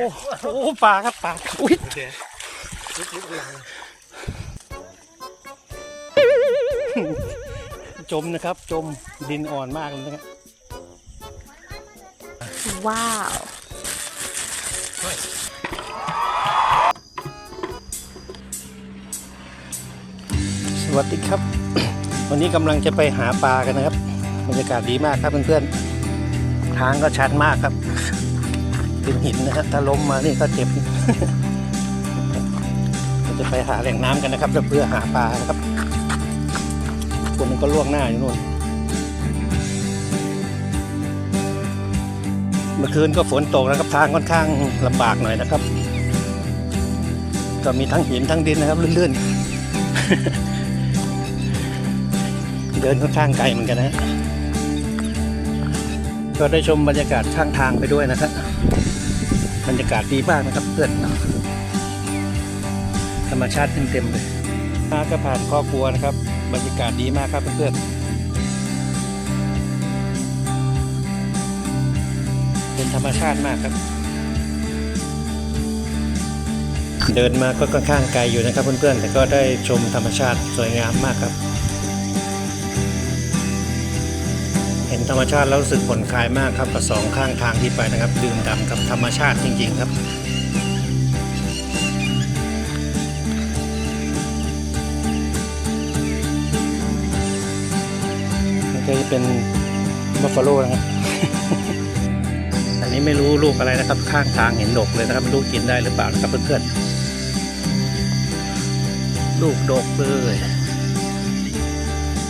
โอ้โหปลาครับปลาอุ้ยจมนะครับ จมดินอ่อนมากเลยนะครับว้าวสวัสดีครับ วันนี้กำลังจะไปหาปลากันนะครับบรรยากาศดีมากครับเพื่อนๆทางก็ชันมากครับ เป็นหินนะครับถ้าล้มมานี่ก็เจ็บเราจะไปหาแหล่งน้ำกันนะครับเพื่อหาปลานะครับคนก็ล่วงหน้าอยู่นู่นเมื่อคืนก็ฝนตกนะครับทางค่อนข้างลำบากหน่อยนะครับ ก็มีทั้งหินทั้งดินนะครับลื่นๆ เดินค่อนข้างไกลเหมือนกันนะฮะก็ได้ชมบรรยากาศข้างทางไปด้วยนะครับ บรรยากาศดีมากนะครับเพื่อนธรรมชาติเต็มๆเลยมาก็ผ่านครอบครัวนะครับ บรรยากาศดีมากครับเพื่อนๆเป็นธรรมชาติมากครับ เดินมาก็ค่อนข้างไกลอยู่นะครับเพื่อนๆแต่ก็ได้ชมธรรมชาติสวยงามมากครับ นธรรมชาติแล้วรู้สึกผ่อนคลายมากครับกับสองข้างทางที่ไปนะครับดื่มด่ำกับธรรมชาติจริง ๆ ครับมันก็จะเป็นบัฟฟาโลนะครับ อันนี้ไม่รู้ลูกอะไรนะครับ ข้างทางเห็นดกเลยนะครับไม่รู้กินได้หรือเปล่านะครับเพื่อนๆ ลูกดกเลย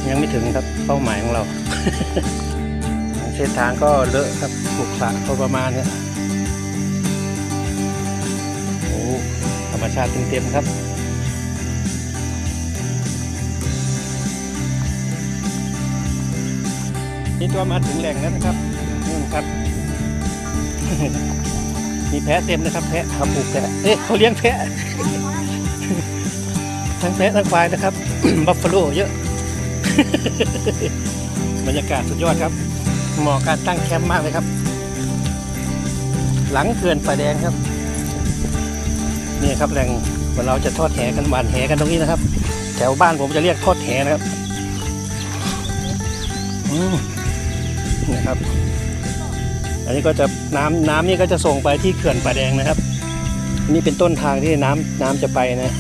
ยังไม่ถึงครับเป้าหมายของเราเส้นทางก็เลอะครับขรุขระก็ประมาณเนี้ยโอ้ธรรมชาติเต็มๆครับนี่ตัวมาถึงแหล่งแล้วนะครับนู่นครับ มีแพะเต็มนะครับ แพะเขาปลูกแพะเอ๊ะเขาเลี้ยงแพะทั้งแพะทั้งควายนะครับ บัฟฟาโลเยอะ บรรยากาศสุดยอดครับ เหมาะการตั้งแคมป์มากเลยครับ หลังเขื่อนไฟแดงครับ นี่ครับแหล่งเราจะทอดแหกันหวานแหกันตรงนี้นะครับ แถวบ้านผมจะเรียกทอดแหนะครับอืมนะครับ อันนี้ก็จะน้ำน้ำนี่ก็จะส่งไปที่เขื่อนไฟแดงนะครับ นี่เป็นต้นทางที่น้ำน้ำจะไปนะ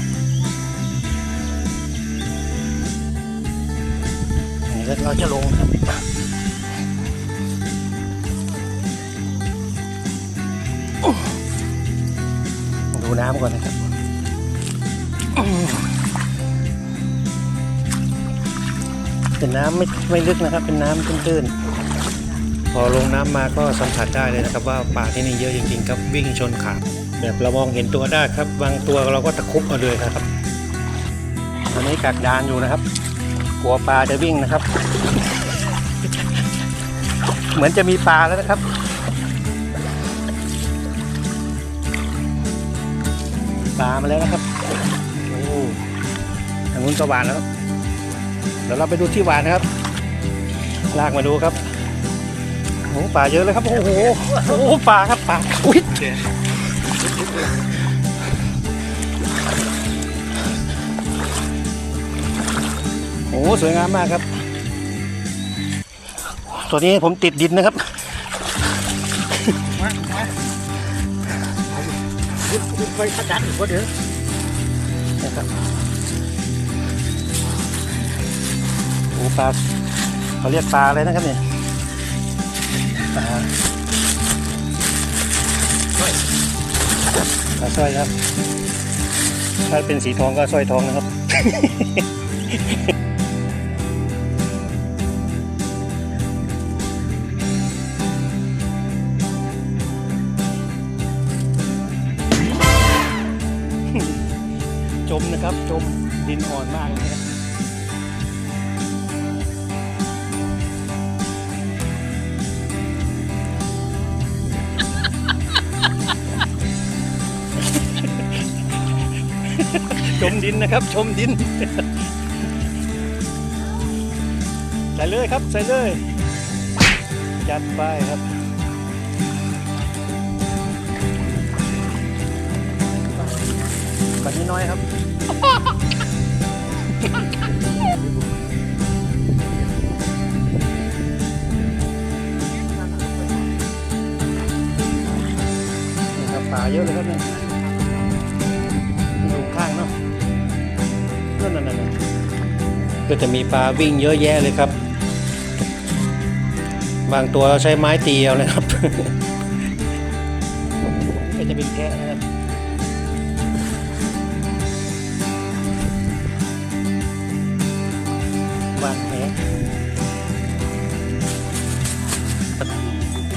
นี่เราจะลงครับ ดูน้ำก่อนนะครับเป็นน้ำไม่ไม่ลึกนะครับ เป็นน้ำตื้นๆพอลงน้ำมาก็สัมผัสได้เลยนะครับ ว่าปลาที่นี่เยอะจริงๆครับวิ่งชนขาดแบบเรามองเห็นตัวได้ครับ บางตัวเราก็ตะครุบเอาเลยนะครับอันนี้กักดานอยู่นะครับ กลัวปลาจะวิ่งนะครับ เหมือนจะมีปลาแล้วนะครับ ปลามาแล้วนะครับโอ้ทางนู้นก็หวานแล้วครับเดี๋ยวเราไปดูที่หวานนะครับ ลากมาดูครับโอ้ปลาเยอะเลยครับ โอ้โหโอ้ปลาครับปลาอุ้ยโอ้สวยงามมากครับ ตัวนี้ผมติดดินนะครับ ไปขจัดอีกคนเดียวนะครับโอ้ปลาเขาเรียกปลาอะไรนะครับเนี่ยปลาปลาสร้อยครับ ถ้าเป็นสีทองก็สร้อยทองนะครับ นะครับ จมดินอ่อนมากเลยนะครับจมดินนะครับ ชมดิน ใส่เลยครับ ใส่เลยจัดไปครับแบบนี้น้อยครับ ครับป่าเยอะเลยครับเนี่ยอยู่ข้างเนาะนั่นนั่นนั่นก็จะมีปลาวิ่งเยอะแยะเลยครับ บางตัวเราใช้ไม้ตีเอาเลยครับ ก็จะเป็นแกะนะครับ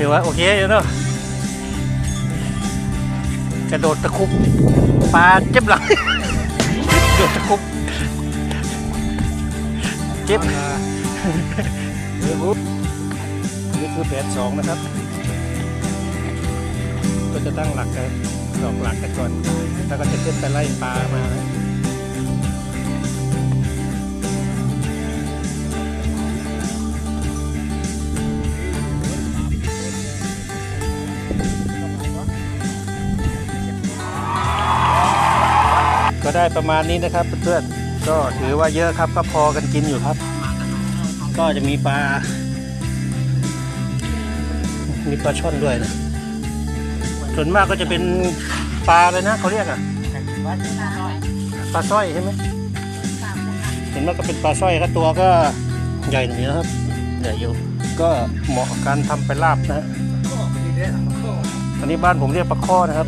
ถือว่าโอเคอยู่เนาะกระโดดตะคุบปลาเจ็บหลังกระโดดตะคุบเจ็บนี่คือแผนสองนะครับ ก็จะตั้งหลักกันดอกหลักกันก่อน แล้วก็จะขึ้นไปไล่ปลามา ได้ประมาณนี้นะครับเพื่อนๆก็ถือว่าเยอะครับก็พอกันกินอยู่ครับ ก็จะมีปลา มีปลาช่อนด้วยนะส่วนมากก็จะเป็นปลาเลยนะเขาเรียกอะปลาสร้อยใช่ไหมส่วนมากก็เป็นปลาสร้อยครับตัวก็ใหญ่หน่อยนะครับใหญ่อยู่ก็เหมาะกับการทำไปลาบนะอันนี้บ้านผมเรียกปลาข้อนะครับ